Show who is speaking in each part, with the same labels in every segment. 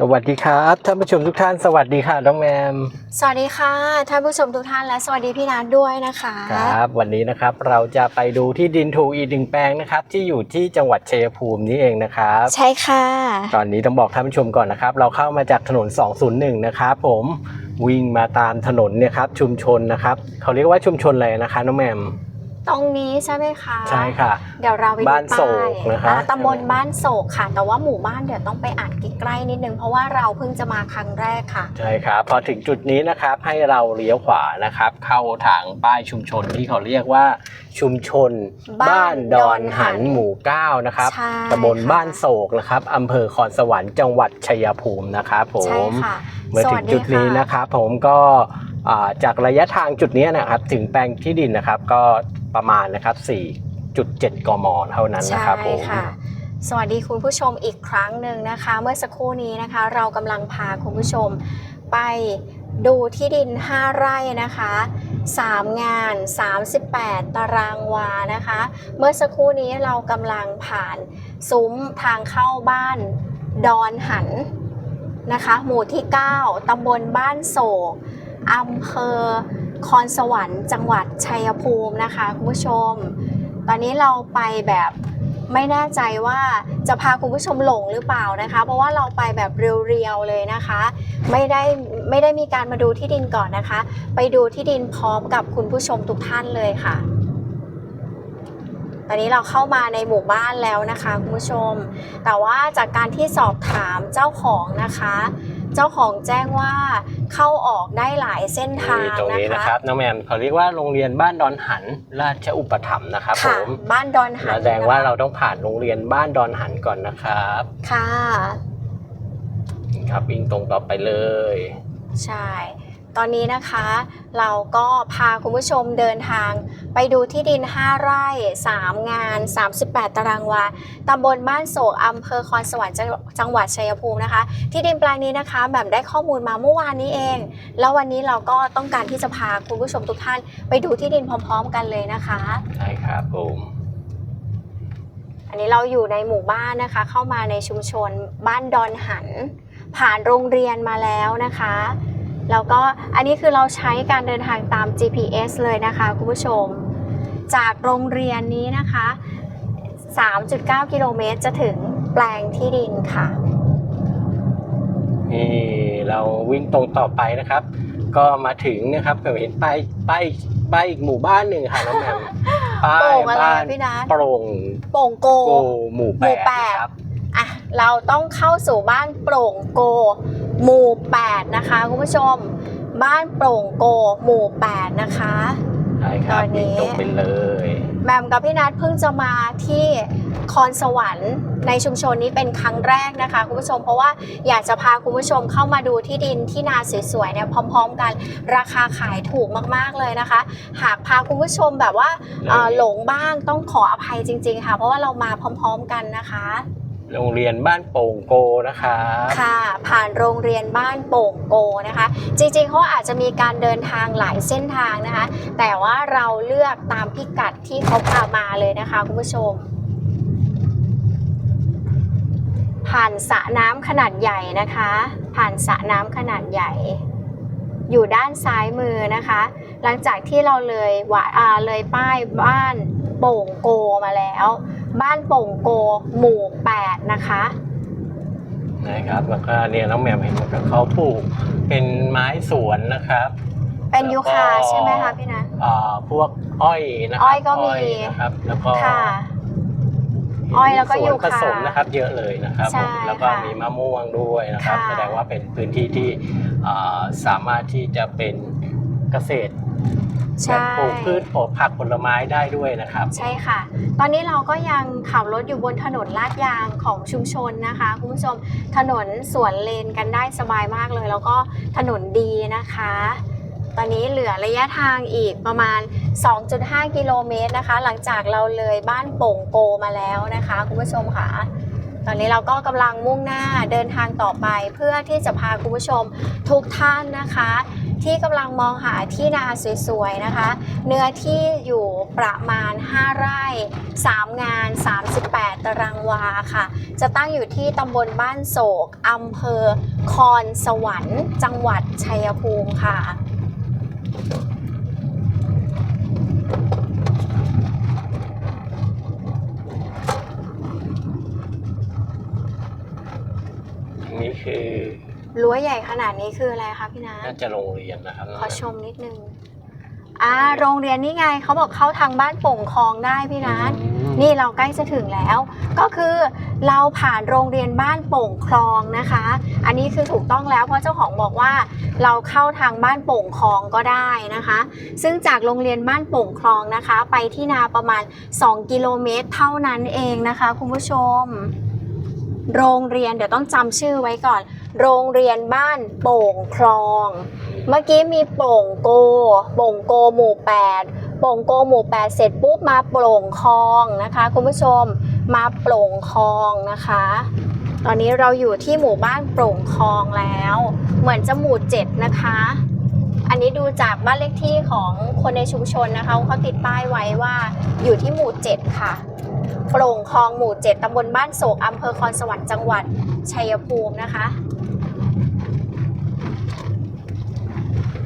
Speaker 1: สวัสดีครับท่านผู้ชมทุกท่านสวัสดีค่ะน้องแมม
Speaker 2: สวัสดีค่ะท่านผู้ชมทุกท่านและสวัสดีพี่นัทด้วยนะคะ
Speaker 1: ครับวันนี้นะครับเราจะไปดูที่ดินถูกอีกหนึ่งแปลงนะครับที่อยู่ที่จังหวัดชัยภูมินี้เองนะครับ
Speaker 2: ใช่ค่ะ
Speaker 1: ตอนนี้ต้องบอกท่านผู้ชมก่อนนะครับ เราเข้ามาจากถนน 201 นะครับผมวิ่งมาตามถนนเนี่ยครับชุมชนนะครับเขาเรียกว่าชุมชนอะไรนะคะน้องแมม
Speaker 2: ตรงนี้ใช่ไหมคะ
Speaker 1: ใช่ค่ะ
Speaker 2: เดี๋ยวเราไปดู
Speaker 1: บ้านโศก
Speaker 2: ป้าย
Speaker 1: นะคะ
Speaker 2: อ่าตำบลบ้านโศกค่ะ แต่ว่าหมู่บ้านเดี๋ยวต้องไปอ่านใกล้ๆนิดนึง เพราะว่าเราเพิ่งจะมาครั้งแรกค่ะ
Speaker 1: ใช่ครับพอถึงจุดนี้นะครับให้เราเลี้ยวขวานะครับ เข้าทางป้ายชุมชนที่เขาเรียกว่า ชุมชน
Speaker 2: บ้าน
Speaker 1: ดอนหันหมู่เก้านะครับ
Speaker 2: ใช่
Speaker 1: ตำบล
Speaker 2: ค่ะ
Speaker 1: บ้านโศกนะครับอำเภอคอนสวรรค์จังหวัดชัยภูมินะครับผ
Speaker 2: ใช่
Speaker 1: ม
Speaker 2: ค่ะ
Speaker 1: เมื่อถึงจุดนี้นะครับผมก็อ่า จากระยะทางจุดนี้นะครับถึงแปลงที่ดินนะครับก็ประมาณนะครับ4.7 กม เท่านั้น
Speaker 2: ใช่
Speaker 1: นะครับผม
Speaker 2: ค่ะสวัสดีคุณผู้ชมอีกครั้งหนึ่งนะคะ เมื่อสักครู่นี้นะคะ เรากำลังพาคุณผู้ชมไปดูที่ดิน 5 ไร่นะคะ 3 งาน 38 ตารางวานะคะ เมื่อสักครู่นี้เรากำลังผ่านซุ้มทางเข้าบ้านดอนหันนะคะ หมู่ที่ 9 ตำบลบ้านโศก อำเภอคอนสวรรค์จังหวัดชัยภูมินะคะคุณผู้ชม ตอนนี้เราไปแบบไม่แน่ใจว่าจะพาคุณผู้ชมหลงหรือเปล่านะคะ เพราะว่าเราไปแบบเรียวๆเลยนะคะ ไม่ได้ไม่ได้มีการมาดูที่ดินก่อนนะคะ ไปดูที่ดินพร้อมกับคุณผู้ชมทุกท่านเลยค่ะตอนนี้เราเข้ามาในหมู่บ้านแล้วนะคะคุณผู้ชม แต่ว่าจากการที่สอบถามเจ้าของนะคะ เจ้าของแจ้งว่าเข้าออกได้หลายเส้นทาง
Speaker 1: ตรง
Speaker 2: นะ
Speaker 1: นี้นะ
Speaker 2: คะ
Speaker 1: ครับน้องแมมเขาเรียกว่าโรงเรียนบ้านดอนหันราชอุปถัมภ์นะครับผ
Speaker 2: ค่ะ
Speaker 1: ม
Speaker 2: บ้านดอนหัน
Speaker 1: แสดงว่า
Speaker 2: นะคะ
Speaker 1: เราต้องผ่านโรงเรียนบ้านดอนหันก่อนนะครับ
Speaker 2: ค่ะ
Speaker 1: ครับวิ่งตรงต่อไปเลย
Speaker 2: ใช่ ตอนนี้นะคะ เราก็พาคุณผู้ชมเดินทาง ไปดูที่ดิน 5 ไร่ 3 งาน 38 ตารางวาตำบลบ้านโศกอำเภอคอนสวรรค์จังจังหวัดชัยภูมินะคะ ที่ดินแปลงนี้นะคะ แบบได้ข้อมูลมาเมื่อวานนี้เอง แล้ววันนี้เราก็ต้องการที่จะพาคุณผู้ชมทุกท่าน ไปดูที่ดินพร้อม ๆ กันเลยนะคะ
Speaker 1: ใช่ครับผม
Speaker 2: อันนี้เราอยู่ในหมู่บ้านนะคะ เข้ามาในชุมชนบ้านดอนหัน ผ่านโรงเรียนมาแล้วนะคะ แล้วก็อันนี้คือเราใช้การเดินทางตาม GPS เลยนะคะคุณผู้ชม จากโรงเรียนนี้นะคะ 3.9 กิโลเมตรจะถึงแปลงที่ดินค่ะ
Speaker 1: นี่เราวิ่งตรงต่อไปนะครับ ก็มาถึงนะครับผมเห็นป้ายป้ายป้ายอีกหมู่บ้านหนึ่งค่ะน้องแมมป้า
Speaker 2: โป่
Speaker 1: ย
Speaker 2: งอะไร
Speaker 1: บ้าน
Speaker 2: พี่นัท
Speaker 1: โปร่ง
Speaker 2: โป่งโก
Speaker 1: โกหมู่
Speaker 2: หมู่
Speaker 1: แป
Speaker 2: แป
Speaker 1: ด
Speaker 2: ด
Speaker 1: นะครับ
Speaker 2: อะเราต้องเข้าสู่บ้านโปร่งโก หมู่ 8 นะคะคุณผู้ชม บ้านโปร่งโกหมู่ 8 นะคะ
Speaker 1: ใช่ครับ
Speaker 2: ตอนนี้
Speaker 1: วิ่งตรงไปเลย
Speaker 2: แหมมกับพี่นัทเพิ่งจะมาที่คอนสวรรค์ในชุมชนนี้เป็นครั้งแรกนะคะคุณผู้ชมเพราะว่าอยากจะพาคุณผู้ชมเข้ามาดูที่ดินที่นาสวยๆเนี่ยพร้อม ๆ กันราคาขายถูกมากๆเลยนะคะ หากพาคุณผู้ชมแบบว่าเอ่อหลงบ้างต้องขออภัยจริง ๆ ค่ะ เพราะว่าเรามาพร้อม ๆ กันนะคะ
Speaker 1: โรงเรียนบ้านโป่งโกนะครับ
Speaker 2: ค่ะ ผ่านโรงเรียนบ้านโป่งโกนะคะ จริงๆเขาอาจจะมีการเดินทางหลายเส้นทางนะคะ แต่ว่าเราเลือกตามพิกัดที่เขาพามาเลยนะคะคุณผู้ชม ผ่านสระน้ำขนาดใหญ่นะคะ ผ่านสระน้ำขนาดใหญ่ อยู่ด้านซ้ายมือนะคะ หลังจากที่เราเลยว่าเลยป้ายบ้านโป่งโกมาแล้ว บ้านโป่งโกหมู่ 8 นะคะ
Speaker 1: นะครับ แล้วก็เนี่ยน้องแมมเห็นว่าเขาปลูกเป็นไม้สวนนะครับ
Speaker 2: เป็นยูคาใช่ไหมคะพี่นัท
Speaker 1: อ่าพวกอ้อยนะครั
Speaker 2: อ้อยก็มี
Speaker 1: นะครับ แล้วก็
Speaker 2: ค่ะอ้อยแล้วก็
Speaker 1: สน
Speaker 2: ยูคา
Speaker 1: ผสมนะครับ เยอะเลยนะครับ
Speaker 2: ใช่
Speaker 1: ผมแล้วก็
Speaker 2: ค่ะ
Speaker 1: มีมะม่วงด้วยนะครับ
Speaker 2: ค่ะ
Speaker 1: แสดงว่าเป็นพื้นที่ที่อ่าสามารถที่จะเป็นเกษตร
Speaker 2: ใช่
Speaker 1: ปลูกพืชปลูกผักผลไม้ได้ด้วยนะครับ
Speaker 2: ใช่ค่ะ ตอนนี้เราก็ยังขับรถอยู่บนถนนลาดยางของชุมชนนะคะคุณผู้ชมถนนสวนเลนกันได้สบายมากเลย แล้วก็ถนนดีนะคะ ตอนนี้เหลือระยะทางอีกประมาณ 2.5 กิโลเมตรนะคะ หลังจากเราเลยบ้านโป่งโกมาแล้วนะคะคุณผู้ชมค่ะตอนนี้เราก็กำลังมุ่งหน้าเดินทางต่อไปเพื่อที่จะพาคุณผู้ชมทุกท่านนะคะ ที่กำลังมองหาที่นาสวยๆนะคะ เนื้อที่อยู่ประมาณ 5 ไร่ 3 งาน 38 ตารางวาค่ะ จะตั้งอยู่ที่ตำบลบ้านโศกอำเภอคอนสวรรค์ จังหวัดชัยภูมิค่ะ
Speaker 1: อันนี้คือ
Speaker 2: รั้วใหญ่ขนาดนี้คืออะไรคะพี่นา
Speaker 1: น่าจะโรงเรียนนะครับ
Speaker 2: ขอชมนิดนึงอ่าโรงเรียนนี่ไงเขาบอกเข้าทางบ้านโป่งคลองได้พี่นัท
Speaker 1: อืม
Speaker 2: นี่เราใกล้จะถึงแล้ว ก็คือเราผ่านโรงเรียนบ้านโป่งคลองนะคะ อันนี้คือถูกต้องแล้วเพราะเจ้าของบอกว่าเราเข้าทางบ้านโป่งคลองก็ได้นะคะ ซึ่งจากโรงเรียนบ้านโป่งคลองนะคะ ไปที่นาประมาณ 2 กิโลเมตรเท่านั้นเองนะคะ คุณผู้ชม โรงเรียนเดี๋ยวต้องจำชื่อไว้ก่อน โรงเรียนบ้านโป่งคลอง เมื่อกี้มีโป่งโก โป่งโกหมู่ 8 โป่งโกหมู่ 8 เสร็จปุ๊บมาโป่งคลองนะคะคุณผู้ชมมาโป่งคลองนะคะ ตอนนี้เราอยู่ที่หมู่บ้านโป่งคลองแล้ว เหมือนจะหมู่7นะคะ อันนี้ดูจากบ้านเลขที่ของคนในชุมชนนะคะเขาติดป้ายไว้ว่าอยู่ที่หมู่ 7 ค่ะ โปร่งคลองหมู่ 7ตำบลบ้านโศกอำเภอคอนสวรรค์จังหวัดชัยภูมินะคะ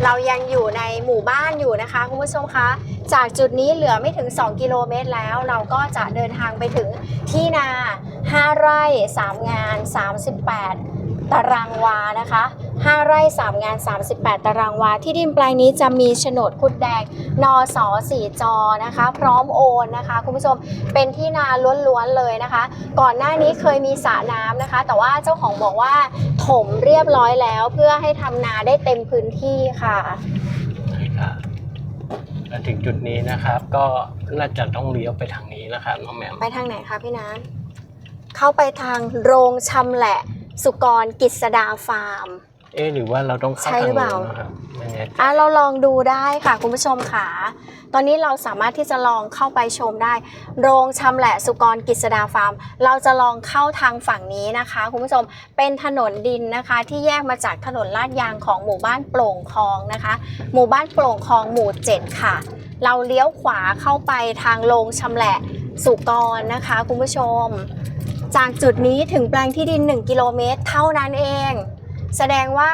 Speaker 2: เรายังอยู่ในหมู่บ้านอยู่นะคะคุณผู้ชมคะ จากจุดนี้เหลือไม่ถึง 2 กิโลเมตรแล้ว เราก็จะเดินทางไปถึงที่นา 5 ไร่ 3 งาน 38 ตารางวานะคะ 5 ไร่ 3 งาน 38 ตารางวา ที่ดินแปลงนี้จะมีโฉนดคุดแดงนอสอสีจอนะคะ พร้อมโอนนะคะ คุณผู้ชมเป็นที่นาล้วนๆเลยนะคะ ก่อนหน้านี้เคยมีสระน้ำนะคะ แต่ว่าเจ้าของบอกว่าถมเรียบร้อยแล้วเพื่อให้ทำนาได้เต็มพื้นที่ค่ะ
Speaker 1: นะครับมาถึงจุดนี้นะครับ ก็น่าจะต้องเลี้ยวไปทางนี้นะครับน้องแหมม
Speaker 2: ไปทางไหนคะพี่นัทเข้าไปทางโรงชำแหละสุกรกิษดาฟาร์ม
Speaker 1: เอ๊ะหรือว่าเราต้องเข้า
Speaker 2: ใช่
Speaker 1: ทาง
Speaker 2: หรือเป
Speaker 1: นู้
Speaker 2: ล่า
Speaker 1: นนะครับไม่แน่ใจ
Speaker 2: อะเราลองดูได้ค่ะคุณผู้ชมค่ะ ตอนนี้เราสามารถที่จะลองเข้าไปชมได้ โรงชำแหละสุกรกิษดาฟาร์ม เราจะลองเข้าทางฝั่งนี้นะคะ คุณผู้ชม เป็นถนนดินนะคะ ที่แยกมาจากถนนลาดยางของหมู่บ้านโปร่งคลองนะคะ หมู่บ้านโปร่งคลองหมู่ 7 ค่ะ เราเลี้ยวขวาเข้าไปทางโรงชำแหละสุกรนะคะคุณผู้ชม จากจุดนี้ถึงแปลงที่ดิน 1 กิโลเมตร เท่านั้นเอง แสดงว่า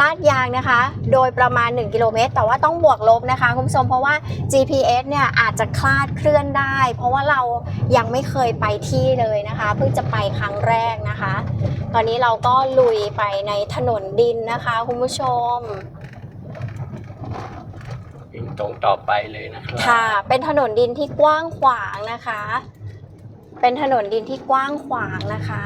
Speaker 2: ลาดยางนะคะ โดยประมาณ 1 กิโลเมตร แต่ว่าต้องบวกลบนะคะคุณผู้ชมเพราะว่า GPS เนี่ยอาจจะคลาดเคลื่อนได้ เพราะว่าเรายังไม่เคยไปที่เลยนะคะ เพิ่งจะไปครั้งแรกนะคะ ตอนนี้เราก็ลุยไปในถนนดินนะคะคุณผู้ชม
Speaker 1: วิ่งตรงต่อไปเลยนะครับ
Speaker 2: ค่ะ เป็นถนนดินที่กว้างขวางนะคะ เป็นถนนดินที่กว้างขวางนะคะ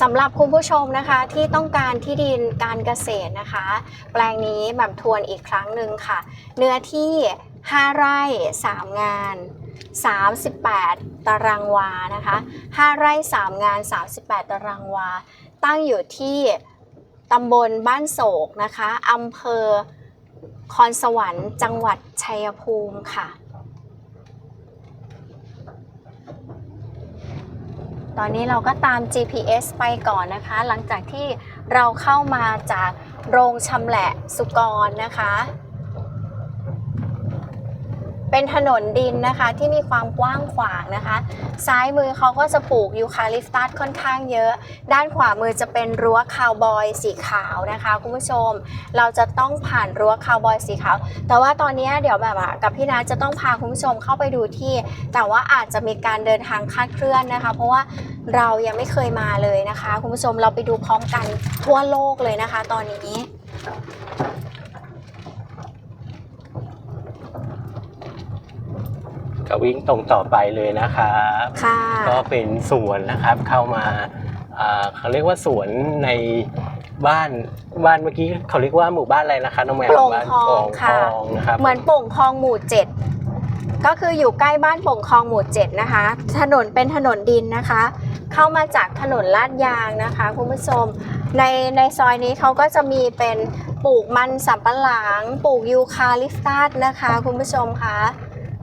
Speaker 2: สำหรับคุณผู้ชมนะคะที่ต้องการที่ดินการเกษตรนะคะ แปลงนี้แบบทวนอีกครั้งหนึ่งค่ะ เนื้อที่ 5 ไร่ 3 งาน 38 ตารางวานะคะ 5 ไร่ 3 งาน 38 ตารางวา ตั้งอยู่ที่ตำบลบ้านโศกนะคะอำเภอคอนสวรรค์จังหวัดชัยภูมิค่ะ ตอนนี้เราก็ตาม GPS ไปก่อนนะคะ หลังจากที่เราเข้ามาจากโรงชำแหละสุกรนะคะ เป็นถนนดินนะคะที่มีความกว้างขวางนะคะ ซ้ายมือเขาก็จะปลูกยูคาลิปตัสค่อนข้างเยอะ ด้านขวามือจะเป็นรั้วคาวบอยสีขาวนะคะคุณผู้ชม เราจะต้องผ่านรั้วคาวบอยสีขาว แต่ว่าตอนนี้เดี๋ยวแบบอะกับพี่นาจะต้องพาคุณผู้ชมเข้าไปดูที่ แต่ว่าอาจจะมีการเดินทางคลาดเคลื่อนนะคะ เพราะว่าเรายังไม่เคยมาเลยนะคะ คุณผู้ชมเราไปดูพร้อมกันทั่วโลกเลยนะคะ ตอนนี้
Speaker 1: ก็วิ่งตรงต่อไปเลยนะครับ
Speaker 2: ค่ะ
Speaker 1: ก็เป็นสวนนะครับเข้ามาอ่าเขาเรียกว่าสวนในบ้านบ้านเมื่อกี้เขาเรียกว่าหมู่บ้านอะไรนะคะน้องแหมม
Speaker 2: โปร่ง
Speaker 1: บ้าน
Speaker 2: ทอง
Speaker 1: โปร่ง
Speaker 2: ค่ะ
Speaker 1: ทองนะครับ
Speaker 2: เหมือนโป่งคลองหมู่เจ็ดก็คืออยู่ใกล้บ้านโป่งคลองหมู่เจ็ดนะคะ ถนนเป็นถนนดินนะคะ เข้ามาจากถนนลาดยางนะคะคุณผู้ชมในในซอยนี้เขาก็จะมีเป็นปลูกมันสำปะหลังปลูกยูคาลิปตัสนะคะ คุณผู้ชมคะ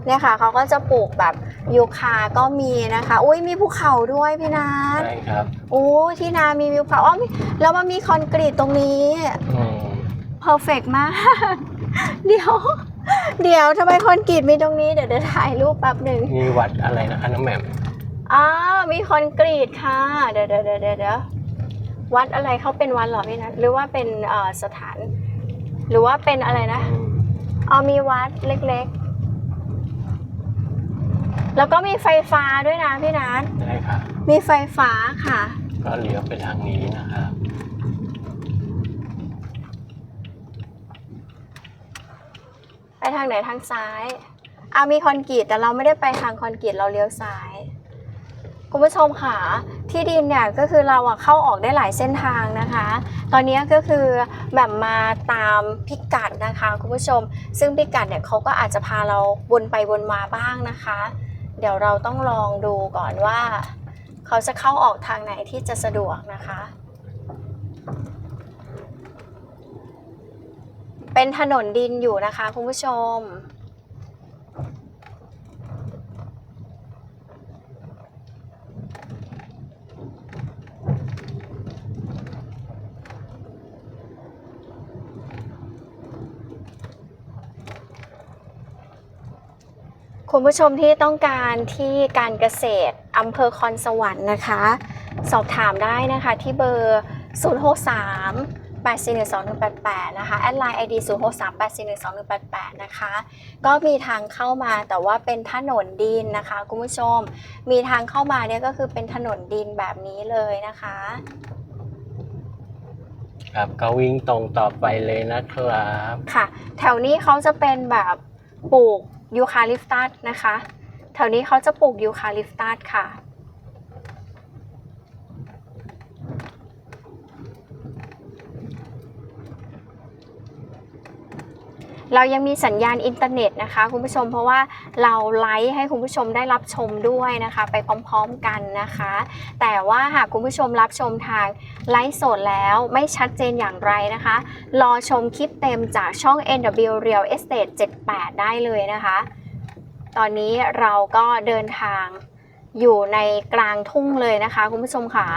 Speaker 2: เนี่ยค่ะเขาก็จะปลูกแบบยูคาก็มีนะคะอุ้ยมีภูเขาด้วยพี่นัท
Speaker 1: ใช่ครับ
Speaker 2: โอ้ที่นามีวิวเขาอ๋อมีแล้วมันมีคอนกรีตตรงนี้
Speaker 1: อืม
Speaker 2: เพอร์เฟกมาก เดี๋ยว เดี๋ยวทำไมคอนกรีตมีตรงนี้เดี๋ยวเดี๋ยวถ่ายรูปแป๊บหนึ่ง
Speaker 1: นี่วัดอะไรนะคะน้องแหม่ม
Speaker 2: อ้าวมีคอนกรีตค่ะเดี๋ยวเดี๋ยวเดี๋ยวเดี๋ยวเดี๋ยววัดอะไรเขาเป็นวัดเหรอพี่นัทหรือว่าเป็นเอ่อสถาน หรือว่าเป็นอะไรนะ
Speaker 1: อืม
Speaker 2: อ๋อมีวัดเล็กๆ แล้วก็มีไฟฟ้าด้วยนะพี่นัท
Speaker 1: ใช่ค่ะ
Speaker 2: มีไฟฟ้าค่ะ
Speaker 1: ก็เลี้ยวไปทางนี้นะครับ
Speaker 2: ไปทางไหนทางซ้ายอามีคอนกรีตแต่เราไม่ได้ไปทางคอนกรีตเราเลี้ยวซ้ายคุณผู้ชมค่ะที่ดินเนี่ยก็คือเราอะเข้าออกได้หลายเส้นทางนะคะ ตอนนี้ก็คือแบบมาตามพิกัดนะคะคุณผู้ชม ซึ่งพิกัดเนี่ยเขาก็อาจจะพาเราวนไปวนมาบ้างนะคะ เดี๋ยวเราต้องลองดูก่อนว่า เขาจะเข้าออกทางไหนที่จะสะดวกนะคะ เป็นถนนดินอยู่นะคะคุณผู้ชม คุณผู้ชมที่ต้องการที่การเกษตรอำเภอคอนสวรรค์นะคะ สอบถามได้นะคะที่เบอร์ 063 8412188 นะคะแอดไลน์ ID 063 8412188 นะคะ ก็มีทางเข้ามาแต่ว่าเป็นถนนดินนะคะ คุณผู้ชม มีทางเข้ามาเนี่ยก็คือเป็นถนนดินแบบนี้เลยนะคะ
Speaker 1: ครับก็วิ่งตรงต่อไปเลยนะครับ
Speaker 2: ค่ะ แถวนี้เขาจะเป็นแบบปลูก ยูคาลิปตัสนะคะ แถวนี้เขาจะปลูกยูคาลิปตัสค่ะ เรายังมีสัญญาณอินเทอร์เน็ตนะคะ คุณผู้ชมเพราะว่าเราไลฟ์ให้คุณผู้ชมได้รับชมด้วยนะคะ ไปพร้อมๆกันนะคะ แต่ว่าหากคุณผู้ชมรับชมทางไลฟ์สดแล้วไม่ชัดเจนอย่างไรนะคะ รอชมคลิปเต็มจากช่อง NW Real Estate 78 ได้เลยนะคะ ตอนนี้เราก็เดินทางอยู่ในกลางทุ่งเลยนะคะคุณผู้ชมค่ะ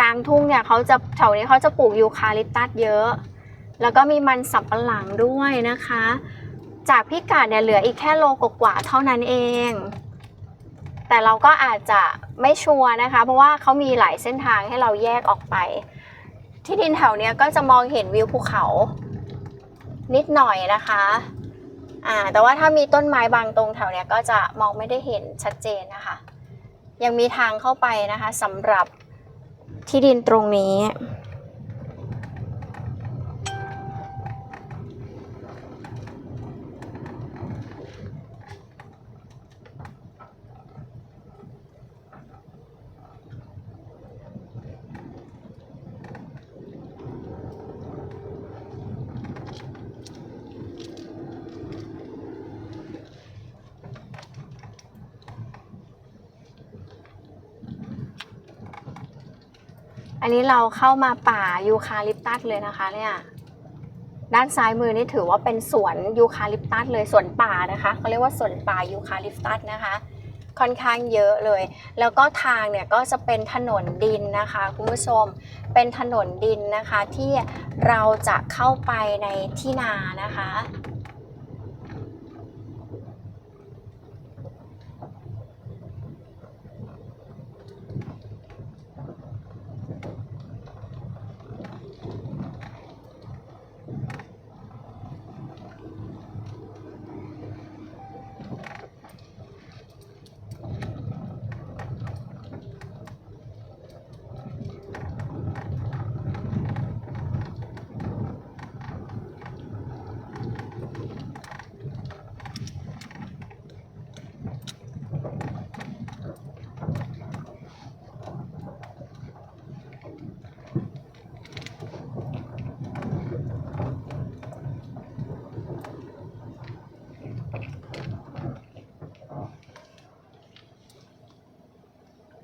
Speaker 2: กลางทุ่งเนี่ยเขาจะแถวนี้เขาจะปลูกยูคาลิปตัสเยอะ แล้วก็มีมันสับปะหลังด้วยนะคะ จากพิกัดเนี่ยเหลืออีกแค่โลกว่าเท่านั้นเอง แต่เราก็อาจจะไม่ชัวร์นะคะ เพราะว่าเขามีหลายเส้นทางให้เราแยกออกไป ที่ดินแถวเนี้ยก็จะมองเห็นวิวภูเขา นิดหน่อยนะคะอ่าแต่ว่าถ้ามีต้นไม้บางตรงแถวเนี้ยก็จะมองไม่ได้เห็นชัดเจนนะคะ ยังมีทางเข้าไปนะคะสำหรับที่ดินตรงนี้ อันนี้เราเข้ามาป่ายูคาลิปตัสเลยนะคะเนี่ยด้านซ้ายมือนี่ถือว่าเป็นสวนยูคาลิปตัสเลยสวนป่านะคะเขาเรียกว่าสวนป่ายูคาลิปตัสนะคะ ค่อนข้างเยอะเลย แล้วก็ทางเนี่ยก็จะเป็นถนนดินนะคะคุณผู้ชมเป็นถนนดินนะคะที่เราจะเข้าไปในที่นานะคะ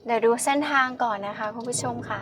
Speaker 2: เดี๋ยวดูเส้นทางก่อนนะคะคุณผู้ชมค่ะ